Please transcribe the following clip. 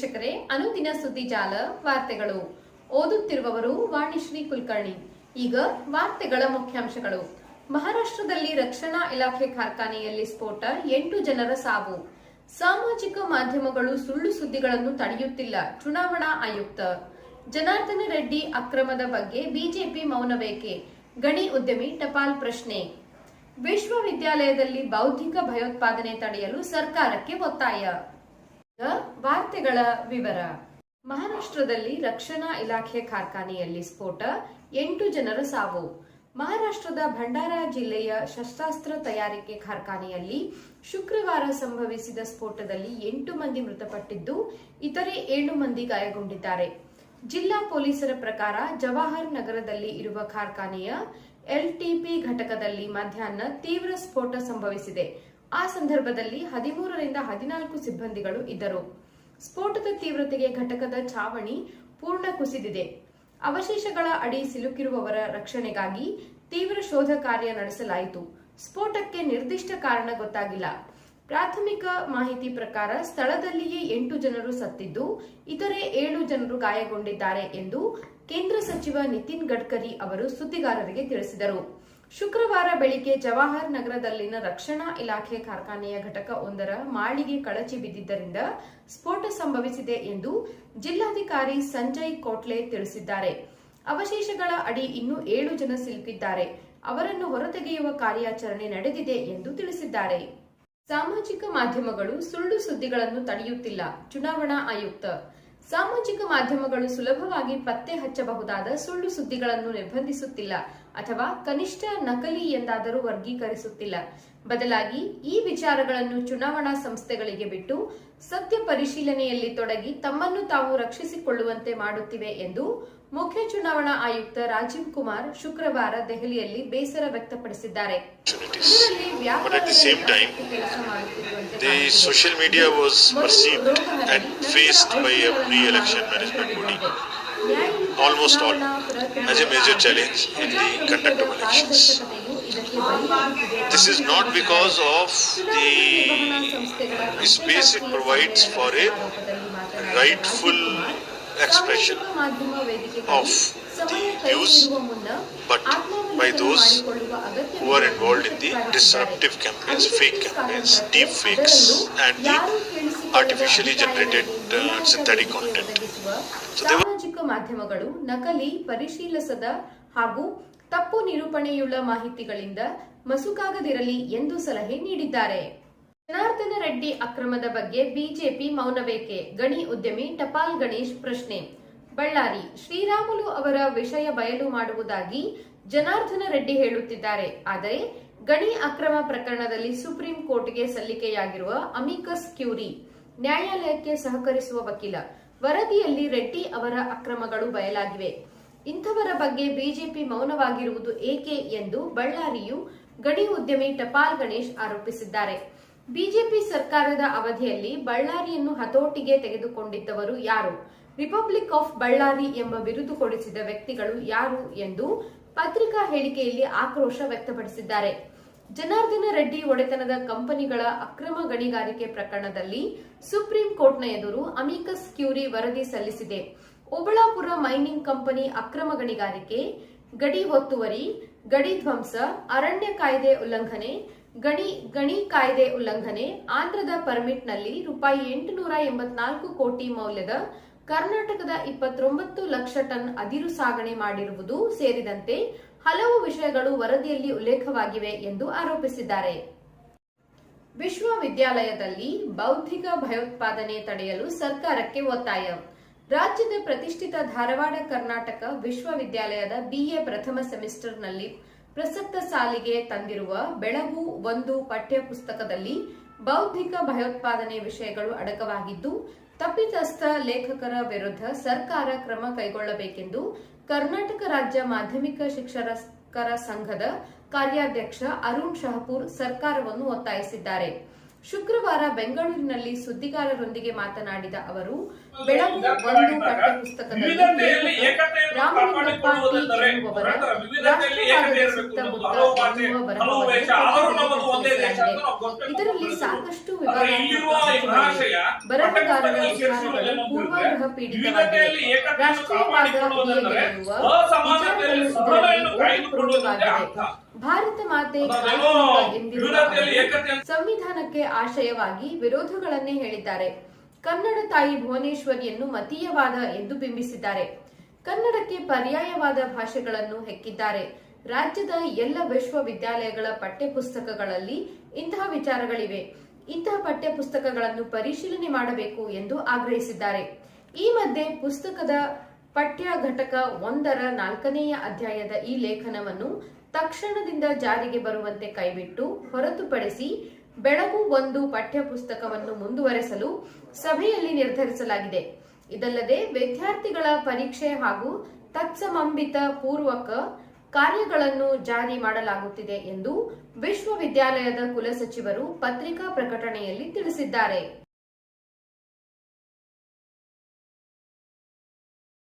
ವೀಕ್ಷಕರೇ, ಅನುದಿನ ಸುದ್ದಿ ಜಾಲ, ವಾರ್ತೆಗಳು. ಓದುತ್ತಿರುವವರು ವಾಣಿಶ್ರೀ ಕುಲಕರ್ಣಿ. ಈಗ ವಾರ್ತೆಗಳ ಮುಖ್ಯಾಂಶಗಳು. ಮಹಾರಾಷ್ಟ್ರದಲ್ಲಿ ರಕ್ಷಣಾ ಇಲಾಖೆ ಕಾರ್ಖಾನೆಯಲ್ಲಿ ಸ್ಫೋಟ, ಎಂಟು ಜನರ ಸಾವು. ಸಾಮಾಜಿಕ ಮಾಧ್ಯಮಗಳು ಸುಳ್ಳು ಸುದ್ದಿಗಳನ್ನು ತಡೆಯುತ್ತಿಲ್ಲ, ಚುನಾವಣಾ ಆಯುಕ್ತ. ಜನಾರ್ದನ ರೆಡ್ಡಿ ಅಕ್ರಮದ ಬಗ್ಗೆ ಬಿಜೆಪಿ ಮೌನವೇಕೆ? ಗಣಿ ಉದ್ಯಮಿ ಟಪಾಲ್ ಪ್ರಶ್ನೆ. ವಿಶ್ವವಿದ್ಯಾಲಯದಲ್ಲಿ ಬೌದ್ಧಿಕ ಭಯೋತ್ಪಾದನೆ ತಡೆಯಲು ಸರ್ಕಾರಕ್ಕೆ ಒತ್ತಾಯ. ವಾರ್ತೆಗಳ ವಿವರ. ಮಹಾರಾಷ್ಟ್ರದಲ್ಲಿ ರಕ್ಷಣಾ ಇಲಾಖೆ ಕಾರ್ಖಾನೆಯಲ್ಲಿ ಸ್ಫೋಟ, ಎಂಟು ಜನರ ಸಾವು. ಮಹಾರಾಷ್ಟ್ರದ ಭಂಡಾರ ಜಿಲ್ಲೆಯ ಶಸ್ತ್ರಾಸ್ತ್ರ ತಯಾರಿಕೆ ಕಾರ್ಖಾನೆಯಲ್ಲಿ ಶುಕ್ರವಾರ ಸಂಭವಿಸಿದ ಸ್ಫೋಟದಲ್ಲಿ ಎಂಟು ಮಂದಿ ಮೃತಪಟ್ಟಿದ್ದು, ಇತರೆ ಏಳು ಮಂದಿ ಗಾಯಗೊಂಡಿದ್ದಾರೆ. ಜಿಲ್ಲಾ ಪೊಲೀಸರ ಪ್ರಕಾರ ಜವಾಹರ್ ನಗರದಲ್ಲಿ ಇರುವ ಕಾರ್ಖಾನೆಯ ಎಲ್ಟಿಪಿ ಘಟಕದಲ್ಲಿ ಮಧ್ಯಾಹ್ನ ತೀವ್ರ ಸ್ಫೋಟ ಸಂಭವಿಸಿದೆ. ಆ ಸಂದರ್ಭದಲ್ಲಿ ಹದಿಮೂರರಿಂದ ಹದಿನಾಲ್ಕು ಸಿಬ್ಬಂದಿಗಳು ಇದ್ದರು. ಸ್ಫೋಟದ ತೀವ್ರತೆಗೆ ಘಟಕದ ಛಾವಣಿ ಪೂರ್ಣ ಕುಸಿದಿದೆ. ಅವಶೇಷಗಳ ಅಡಿ ಸಿಲುಕಿರುವವರ ರಕ್ಷಣೆಗಾಗಿ ತೀವ್ರ ಶೋಧ ಕಾರ್ಯ ನಡೆಸಲಾಯಿತು. ಸ್ಫೋಟಕ್ಕೆ ನಿರ್ದಿಷ್ಟ ಕಾರಣ ಗೊತ್ತಾಗಿಲ್ಲ. ಪ್ರಾಥಮಿಕ ಮಾಹಿತಿ ಪ್ರಕಾರ ಸ್ಥಳದಲ್ಲಿಯೇ ಎಂಟು ಜನರು ಸತ್ತಿದ್ದು, ಇತರೆ ಏಳು ಜನರು ಗಾಯಗೊಂಡಿದ್ದಾರೆ ಎಂದು ಕೇಂದ್ರ ಸಚಿವ ನಿತಿನ್ ಗಡ್ಕರಿ ಅವರು ಸುದ್ದಿಗಾರರಿಗೆ ತಿಳಿಸಿದರು. ಶುಕ್ರವಾರ ಬೆಳಿಗ್ಗೆ ಜವಾಹರ್ ನಗರದಲ್ಲಿನ ರಕ್ಷಣಾ ಇಲಾಖೆ ಕಾರ್ಖಾನೆಯ ಘಟಕ ಒಂದರ ಮಾಳಿಗೆ ಕಳಚಿ ಬಿದ್ದಿದ್ದರಿಂದ ಸ್ಫೋಟ ಸಂಭವಿಸಿದೆ ಎಂದು ಜಿಲ್ಲಾಧಿಕಾರಿ ಸಂಜಯ್ ಕೋಟ್ಲೆ ತಿಳಿಸಿದ್ದಾರೆ. ಅವಶೇಷಗಳ ಅಡಿ ಇನ್ನೂ ಏಳು ಜನ ಸಿಲುಕಿದ್ದಾರೆ. ಅವರನ್ನು ಹೊರತೆಗೆಯುವ ಕಾರ್ಯಾಚರಣೆ ನಡೆದಿದೆ ಎಂದು ತಿಳಿಸಿದ್ದಾರೆ. ಸಾಮಾಜಿಕ ಮಾಧ್ಯಮಗಳು ಸುಳ್ಳು ಸುದ್ದಿಗಳನ್ನು ತಡೆಯುತ್ತಿಲ್ಲ, ಚುನಾವಣಾ ಆಯುಕ್ತ ಸಾಮಾಜಿಕ ಮಾಧ್ಯಮಗಳು ಸುಲಭವಾಗಿ ಪತ್ತೆ ಹಚ್ಚಬಹುದಾದ ಸುಳ್ಳು ಸುದ್ದಿಗಳನ್ನು ನಿರ್ಬಂಧಿಸುತ್ತಿಲ್ಲ ಅಥವಾ ಕನಿಷ್ಠ ನಕಲಿ ಎಂದಾದರೂ ವರ್ಗೀಕರಿಸುತ್ತಿಲ್ಲ. ಬದಲಾಗಿ ಈ ವಿಚಾರಗಳನ್ನು ಚುನಾವಣಾ ಸಂಸ್ಥೆಗಳಿಗೆ ಬಿಟ್ಟು ಸತ್ಯ ಪರಿಶೀಲನೆಯಲ್ಲಿ ತೊಡಗಿ ತಮ್ಮನ್ನು ತಾವು ರಕ್ಷಿಸಿಕೊಳ್ಳುವಂತೆ ಮಾಡುತ್ತಿವೆ ಎಂದು ಮುಖ್ಯ ಚುನಾವಣಾ ಆಯುಕ್ತ ರಾಜೀವ್ ಕುಮಾರ್ ಶುಕ್ರವಾರ ದೆಹಲಿಯಲ್ಲಿ ಬೇಸರ ವ್ಯಕ್ತಪಡಿಸಿದ್ದಾರೆ But at the same time, ಕೆಲಸ ಮಾಡುತ್ತಿರುವಂತೆ the ಕಾಣುತ್ತಿದೆ. social media was perceived and faced by every election management body almost all as a major challenge in the conduct of elections. This is expression of the views, but by those who are involved in the disruptive campaigns, fake campaigns, deep fakes, and the artificially generated uh, synthetic content. So they were ಸಾಮಾಜಿಕ ಮಾಧ್ಯಮಗಳು ನಕಲಿ ಪರಿಶೀಲಿಸದ ಹಾಗೂ ತಪ್ಪು ನಿರೂಪಣೆಯುಳ್ಳ ಮಾಹಿತಿಗಳಿಂದ ಮಸುಕಾಗದಿರಲಿ ಎಂದು ಸಲಹೆ ನೀಡಿದ್ದಾರೆ ಜನಾರ್ದನ ರೆಡ್ಡಿ ಅಕ್ರಮದ ಬಗ್ಗೆ BJP ಮೌನವೇಕೆ? ಗಣಿ ಉದ್ಯಮಿ ಟಪಾಲ್ ಗಣೇಶ್ ಪ್ರಶ್ನೆ. ಬಳ್ಳಾರಿ, ಶ್ರೀರಾಮುಲು ಅವರ ವಿಷಯ ಬಯಲು ಮಾಡುವುದಾಗಿ ಜನಾರ್ದನ ರೆಡ್ಡಿ ಹೇಳುತ್ತಿದ್ದಾರೆ. ಆದರೆ, ಗಣಿ ಅಕ್ರಮ ಪ್ರಕರಣದಲ್ಲಿ ಸುಪ್ರೀಂ ಕೋರ್ಟ್ಗೆ ಸಲ್ಲಿಕೆಯಾಗಿರುವ ಅಮಿಕಸ್ ಕ್ಯೂರಿ ನ್ಯಾಯಾಲಯಕ್ಕೆ ಸಹಕರಿಸುವ ವಕೀಲ. ವರದಿಯಲ್ಲಿ ರೆಡ್ಡಿ ಅವರ ಅಕ್ರಮಗಳು ಬಯಲಾಗಿವೆ. ಇಂಥವರ ಬಗ್ಗೆ ಬಿಜೆಪಿ ಮೌನವಾಗಿರುವುದು ಏಕೆ ಎಂದು ಬಳ್ಳಾರಿಯು ಗಣಿ ಉದ್ಯಮಿ ಟಪಾಲ್ ಗಣೇಶ್ ಆರೋಪಿಸಿದ್ದಾರೆ. ಬಿಜೆಪಿ ಸರ್ಕಾರದ ಅವಧಿಯಲ್ಲಿ ಬಳ್ಳಾರಿಯನ್ನು ಹತೋಟಿಗೆ ತೆಗೆದುಕೊಂಡಿದ್ದವರು ಯಾರು? ರಿಪಬ್ಲಿಕ್ ಆಫ್ ಬಳ್ಳಾರಿ ಎಂಬ ಬಿರುದು ಕೊಡಿಸಿದ ವ್ಯಕ್ತಿಗಳು ಯಾರು ಎಂದು ಪತ್ರಿಕಾ ಹೇಳಿಕೆಯಲ್ಲಿ ಆಕ್ರೋಶ ವ್ಯಕ್ತಪಡಿಸಿದ್ದಾರೆ. ಜನಾರ್ದನ ರೆಡ್ಡಿ ಒಡೆತನದ ಕಂಪನಿಗಳ ಅಕ್ರಮ ಗಣಿಗಾರಿಕೆ ಪ್ರಕರಣದಲ್ಲಿ ಸುಪ್ರೀಂ ಕೋರ್ಟ್ನ ಎದುರು ಅಮಿಕಸ್ ಕ್ಯೂರಿ ವರದಿ ಸಲ್ಲಿಸಿದೆ. ಓಬಳಾಪುರ ಮೈನಿಂಗ್ ಕಂಪನಿ ಅಕ್ರಮ ಗಣಿಗಾರಿಕೆ, ಗಡಿ ಒತ್ತುವರಿ, ಗಡಿ ಧ್ವಂಸ, ಅರಣ್ಯ ಕಾಯ್ದೆ ಉಲ್ಲಂಘನೆ ಗಣಿ ಗಣಿ ಕಾಯ್ದೆ ಉಲ್ಲಂಘನೆ, ಆಂಧ್ರದ ಪರ್ಮಿಟ್ನಲ್ಲಿ ರೂಪಾಯಿ ಎಂಟುನೂರ ಎಂಬತ್ನಾಲ್ಕು ಕೋಟಿ ಮೌಲ್ಯದ ಕರ್ನಾಟಕದ ಇಪ್ಪತ್ತೊಂಬತ್ತು ಲಕ್ಷ ಟನ್ ಅದಿರು ಸಾಗಣೆ ಮಾಡಿರುವುದು ಸೇರಿದಂತೆ ಹಲವು ವಿಷಯಗಳು ವರದಿಯಲ್ಲಿ ಉಲ್ಲೇಖವಾಗಿವೆ ಎಂದು ಆರೋಪಿಸಿದ್ದಾರೆ. ವಿಶ್ವವಿದ್ಯಾಲಯದಲ್ಲಿ ಬೌದ್ಧಿಕ ಭಯೋತ್ಪಾದನೆ ತಡೆಯಲು ಸರ್ಕಾರಕ್ಕೆ ಒತ್ತಾಯ. ರಾಜ್ಯದ ಪ್ರತಿಷ್ಠಿತ ಧಾರವಾಡ ಕರ್ನಾಟಕ ವಿಶ್ವವಿದ್ಯಾಲಯದ ಬಿಎ ಪ್ರಥಮ ಸೆಮಿಸ್ಟರ್ನಲ್ಲಿ ಪ್ರಸಕ್ತ ಸಾಲಿಗೆ ತಂದಿರುವ ಬೆಳಗು ಒಂದು ಪಠ್ಯಪುಸ್ತಕದಲ್ಲಿ ಬೌದ್ಧಿಕ ಭಯೋತ್ಪಾದನೆ ವಿಷಯಗಳು ಅಡಕವಾಗಿದ್ದು, ತಪ್ಪಿತಸ್ಥ ಲೇಖಕರ ವಿರುದ್ಧ ಸರ್ಕಾರ ಕ್ರಮ ಕೈಗೊಳ್ಳಬೇಕೆಂದು ಕರ್ನಾಟಕ ರಾಜ್ಯ ಮಾಧ್ಯಮಿಕ ಶಿಕ್ಷಕರ ಸಂಘದ ಕಾರ್ಯಾಧ್ಯಕ್ಷ ಅರುಣ್ ಶಹಪೂರ್ ಸರ್ಕಾರವನ್ನು ಒತ್ತಾಯಿಸಿದ್ದಾರೆ. ಶುಕ್ರವಾರ ಬೆಂಗಳೂರಿನಲ್ಲಿ ಸುದ್ದಿಗಾರರೊಂದಿಗೆ ಮಾತನಾಡಿದ ಅವರು ಬೆಳಗು ಒಂದು ಪಠ್ಯಪುಸ್ತಕದಲ್ಲಿ ರಾಮಲಿಂಗಪ್ಪ ಎಂಬುವರ ಕಾಪಾಡಿಕೊಳ್ಳುವುದೆಂದರೆ ಎನ್ನುವವರ ಏಕತೆ ರಾಷ್ಟ್ರವಾದದ ಇರಬೇಕು ಸುತ್ತ ಮತ್ತು ಬುದ್ಧ ಹಲವು ಭಾಷೆ, ಎನ್ನುವ ಬರಹವನ್ನು ಇದರಲ್ಲಿ ಸಾಕಷ್ಟು ಬರಹಗಾರರ ವಿಚಾರಗಳು ಪೂರ್ವಾಗ್ರಹ ಪೀಡಿತವಾಗಿವೆ. ರಾಷ್ಟ್ರೀಯವಾದ ಭಾರತ ಮಾತೆ ಎಂದಿರುವ ಸಂವಿಧಾನಕ್ಕೆ ಆಶಯವಾಗಿ ವಿರೋಧಗಳನ್ನೇ ಹೇಳಿದ್ದಾರೆ. ಕನ್ನಡ ತಾಯಿ ಭುವನೇಶ್ವರಿಯನ್ನು ಮತೀಯವಾದ ಎಂದು ಬಿಂಬಿಸಿದ್ದಾರೆ. ಕನ್ನಡಕ್ಕೆ ಪರ್ಯಾಯವಾದ ಭಾಷೆಗಳನ್ನು ಹೆಕ್ಕಿದ್ದಾರೆ. ರಾಜ್ಯದ ಎಲ್ಲ ವಿಶ್ವವಿದ್ಯಾಲಯಗಳ ಪಠ್ಯಪುಸ್ತಕಗಳಲ್ಲಿ ಇಂತಹ ವಿಚಾರಗಳಿವೆ. ಇಂತಹ ಪಠ್ಯಪುಸ್ತಕಗಳನ್ನು ಪರಿಶೀಲನೆ ಮಾಡಬೇಕು ಎಂದು ಆಗ್ರಹಿಸಿದ್ದಾರೆ. ಈ ಮಧ್ಯೆ ಪುಸ್ತಕದ ಪಠ್ಯ ಘಟಕ ಒಂದರ ನಾಲ್ಕನೆಯ ಅಧ್ಯಾಯದ ಈ ಲೇಖನವನ್ನು ತಕ್ಷಣದಿಂದ ಜಾರಿಗೆ ಬರುವಂತೆ ಕೈಬಿಟ್ಟು ಹೊರತುಪಡಿಸಿ ಬೆಳಗು ಒಂದು ಪಠ್ಯಪುಸ್ತಕವನ್ನು ಮುಂದುವರೆಸಲು ಸಭೆಯಲ್ಲಿ ನಿರ್ಧರಿಸಲಾಗಿದೆ. ಇದಲ್ಲದೆ ವಿದ್ಯಾರ್ಥಿಗಳ ಪರೀಕ್ಷೆ ಹಾಗೂ ತತ್ಸಮಂಬಿತ ಪೂರ್ವಕ ಕಾರ್ಯಗಳನ್ನು ಜಾರಿ ಮಾಡಲಾಗುತ್ತಿದೆ ಎಂದು ವಿಶ್ವವಿದ್ಯಾಲಯದ ಕುಲಸಚಿವರು ಪತ್ರಿಕಾ ಪ್ರಕಟಣೆಯಲ್ಲಿ ತಿಳಿಸಿದ್ದಾರೆ.